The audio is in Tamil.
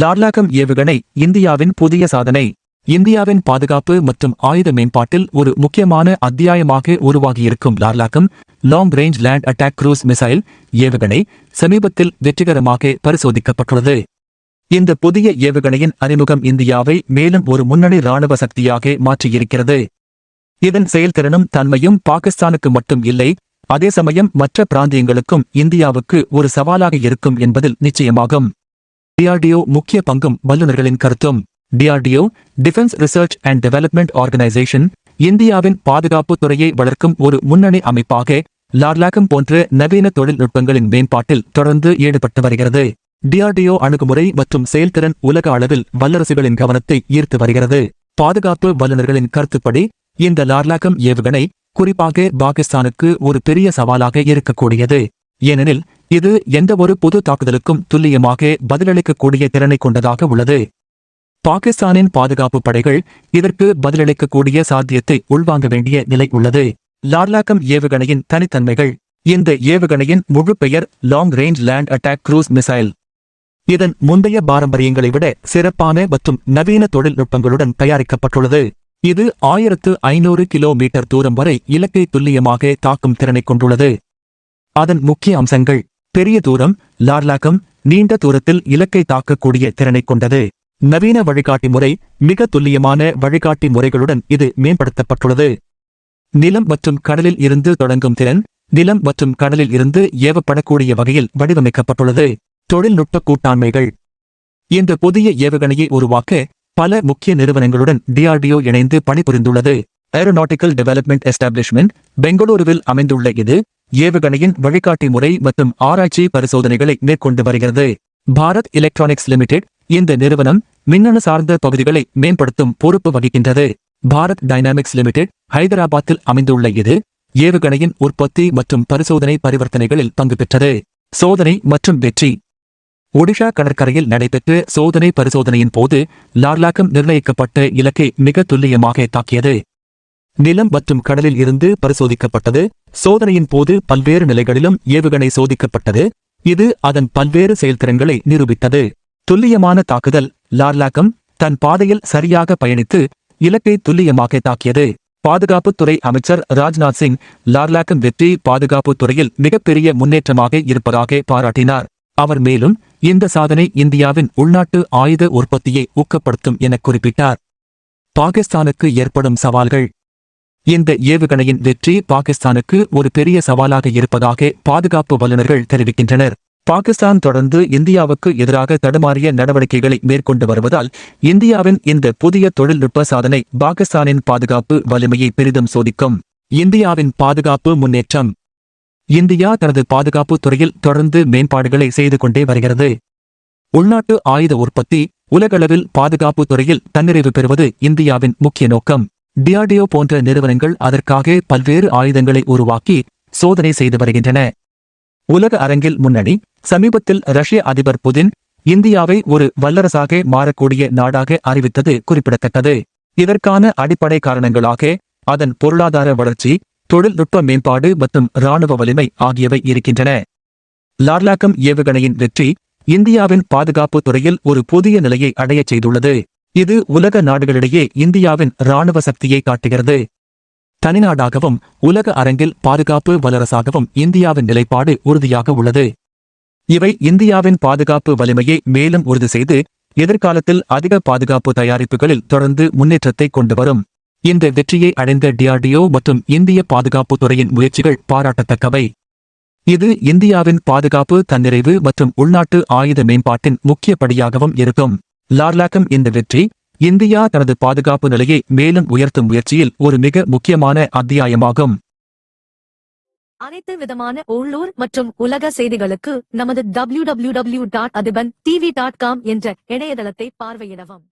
லார்லாகம் ஏவுகணை இந்தியாவின் புதிய சாதனை. இந்தியாவின் பாதுகாப்பு மற்றும் ஆயுத மேம்பாட்டில் ஒரு முக்கியமான அத்தியாயமாக உருவாகியிருக்கும் லார்லாகம் long range land attack cruise missile ஏவுகணை சமீபத்தில் வெற்றிகரமாக பரிசோதிக்கப்பட்டுள்ளது. இந்த புதிய ஏவுகணையின் அறிமுகம் இந்தியாவை மேலும் ஒரு முன்னணி ராணுவ சக்தியாக மாற்றியிருக்கிறது. இதன் செயல்திறனும் தன்மையும் பாகிஸ்தானுக்கு மட்டும் இல்லை அதே சமயம் மற்ற பிராந்தியங்களுக்கும் இந்தியாவுக்கு ஒரு சவாலாக இருக்கும் என்பதில் நிச்சயமாகும். டிஆர்டிஓ முக்கிய பங்கும் வல்லுநர்களின் கருத்தும். DRDO defence research and development organisation இந்தியாவின் பாதுகாப்பு துறையை வளர்க்கும் ஒரு முன்னணி அமைப்பாக லார்லாகம் போன்ற நவீன தொழில்நுட்பங்களின் மேம்பாட்டில் தொடர்ந்து ஈடுபட்டு வருகிறது. டிஆர்டிஓ அணுகுமுறை மற்றும் செயல்திறன் உலக அளவில் வல்லரசுகளின் கவனத்தை ஈர்த்து வருகிறது. பாதுகாப்பு வல்லுநர்களின் கருத்துப்படி இந்த லார்லாகம் ஏவுகணை குறிப்பாக பாகிஸ்தானுக்கு ஒரு பெரிய சவாலாக இருக்கக்கூடியது. ஏனெனில் இது எந்தவொரு பொது தாக்குதலுக்கும் துல்லியமாக பதிலளிக்கக்கூடிய திறனை கொண்டதாக உள்ளது. பாகிஸ்தானின் பாதுகாப்பு படைகள் இதற்கு பதிலளிக்கக்கூடிய சாத்தியத்தை உள்வாங்க வேண்டிய நிலை உள்ளது. லார்லாக்கம் ஏவுகணையின் தனித்தன்மைகள். இந்த ஏவுகணையின் முழு பெயர் long range land attack cruise missile இதன் முந்தைய பாரம்பரியங்களை விட சிறப்பான மற்றும் நவீன தொழில்நுட்பங்களுடன் தயாரிக்கப்பட்டுள்ளது. இது ஆயிரத்து ஐநூறு கிலோமீட்டர் தூரம் வரை இலக்கை துல்லியமாக தாக்கும் திறனை கொண்டுள்ளது. அதன் முக்கிய அம்சங்கள். பெரிய தூரம் லார்லாக்கம் நீண்ட தூரத்தில் இலக்கை தாக்கக்கூடிய திறனை கொண்டது. நவீன வழிகாட்டி முறை மிக துல்லியமான வழிகாட்டி முறைகளுடன் இது மேம்படுத்தப்பட்டுள்ளது. நிலம் மற்றும் கடலில் இருந்து தொடங்கும் திறன் நிலம் மற்றும் கடலில் இருந்து ஏவப்படக்கூடிய வகையில் வடிவமைக்கப்பட்டுள்ளது. தொழில்நுட்ப கூட்டாண்மைகள். இந்த புதிய ஏவுகணையை உருவாக்க பல முக்கிய நிறுவனங்களுடன் டிஆர்டிஓ இணைந்து பணிபுரிந்துள்ளது. ஏரோநாட்டிக்கல் டெவலப்மெண்ட் எஸ்டாப்ளிஷ்மெண்ட் பெங்களூருவில் அமைந்துள்ள இது ஏவுகணையின் வழிகாட்டி முறை மற்றும் ஆராய்ச்சி பரிசோதனைகளை மேற்கொண்டு வருகிறது. பாரத் எலக்ட்ரானிக்ஸ் லிமிடெட் இந்த நிறுவனம் மின்னணு சார்ந்த பகுதிகளை மேம்படுத்தும் பொறுப்பு வகிக்கின்றது. பாரத் டைனாமிக்ஸ் லிமிடெட் ஹைதராபாத்தில் அமைந்துள்ள இது ஏவுகணையின் உற்பத்தி மற்றும் பரிசோதனை பரிவர்த்தனைகளில் பங்கு பெற்றது. சோதனை மற்றும் வெற்றி. ஒடிஷா கடற்கரையில் நடைபெற்ற சோதனை பரிசோதனையின் போது லார்லாக்கம் நிர்ணயிக்கப்பட்ட இலக்கை மிக துல்லியமாக தாக்கியது. நிலம் மற்றும் கடலில் இருந்து பரிசோதிக்கப்பட்டது. சோதனையின் போது பல்வேறு நிலைகளிலும் ஏவுகணை சோதிக்கப்பட்டது. இது அதன் பல்வேறு செயல்திறன்களை நிரூபித்தது. துல்லியமான தாக்குதல் லார்லாக்கம் தன் பாதையில் சரியாக பயணித்து இலக்கை துல்லியமாக தாக்கியது. பாதுகாப்புத்துறை அமைச்சர் ராஜ்நாத் சிங் லார்லாக்கம் வெற்றி பாதுகாப்புத் துறையில் மிகப்பெரிய முன்னேற்றமாக இருப்பதாக பாராட்டினார். அவர் மேலும் இந்த சாதனை இந்தியாவின் உள்நாட்டு ஆயுத உற்பத்தியை ஊக்கப்படுத்தும் என குறிப்பிட்டார். பாகிஸ்தானுக்கு ஏற்படும் சவால்கள் இந்த ஏவுகணையின் வெற்றி பாகிஸ்தானுக்கு ஒரு பெரிய சவாலாக இருப்பதாக பாதுகாப்பு வல்லுநர்கள் தெரிவிக்கின்றனர். பாகிஸ்தான் தொடர்ந்து இந்தியாவுக்கு எதிராக தடுமாறிய நடவடிக்கைகளை மேற்கொண்டு வருவதால் இந்தியாவின் இந்த புதிய தொழில்நுட்ப சாதனை பாகிஸ்தானின் பாதுகாப்பு வலிமையை பெரிதும் சோதிக்கும். இந்தியாவின் பாதுகாப்பு முன்னேற்றம். இந்தியா தனது பாதுகாப்பு துறையில் தொடர்ந்து மேம்பாடுகளை செய்து கொண்டே வருகிறது. உள்நாட்டு ஆயுத உற்பத்தி உலகளவில் பாதுகாப்பு துறையில் தன்னிறைவு பெறுவது இந்தியாவின் முக்கிய நோக்கம். டிஆர்டிஓ போன்ற நிறுவனங்கள் அதற்காக பல்வேறு ஆயுதங்களை உருவாக்கி சோதனை செய்து வருகின்றன. உலக அரங்கில் முன்னணி சமீபத்தில் ரஷ்ய அதிபர் புதின் இந்தியாவை ஒரு வல்லரசாக மாறக்கூடிய நாடாக அறிவித்தது குறிப்பிடத்தக்கது. இதற்கான அடிப்படை காரணங்களாக அதன் பொருளாதார வளர்ச்சி தொழில்நுட்ப மேம்பாடு மற்றும் இராணுவ வலிமை ஆகியவை இருக்கின்றன. லார்லாக்கம் ஏவுகணையின் வெற்றி இந்தியாவின் பாதுகாப்பு துறையில் ஒரு புதிய நிலையை அடையச் செய்துள்ளது. இது உலக நாடுகளிடையே இந்தியாவின் இராணுவ சக்தியை காட்டுகிறது. தனிநாடாகவும் உலக அரங்கில் பாதுகாப்பு வல்லரசாகவும் இந்தியாவின் நிலைப்பாடு உறுதியாக உள்ளது. இவை இந்தியாவின் பாதுகாப்பு வலிமையை மேலும் உறுதி செய்து எதிர்காலத்தில் அதிக பாதுகாப்பு தயாரிப்புகளில் தொடர்ந்து முன்னேற்றத்தை கொண்டு வரும். இந்த வெற்றியை அடைந்த டிஆர்டிஓ மற்றும் இந்திய பாதுகாப்பு துறையின் முயற்சிகள் பாராட்டத்தக்கவை. இது இந்தியாவின் பாதுகாப்பு தன்னிறைவு மற்றும் உள்நாட்டு ஆயுத மேம்பாட்டின் முக்கிய படியாகவும் இருக்கும். லார்லாக்கம் இந்த வெற்றி இந்தியா தனது பாதுகாப்பு நிலையை மேலும் உயர்த்தும் முயற்சியில் ஒரு மிக முக்கியமான அத்தியாயமாகும். அனைத்து விதமான உள்ளூர் மற்றும் உலக செய்திகளுக்கு நமது W W dot Athiban TV dot com என்ற இணையதளத்தை பார்வையிடவும்.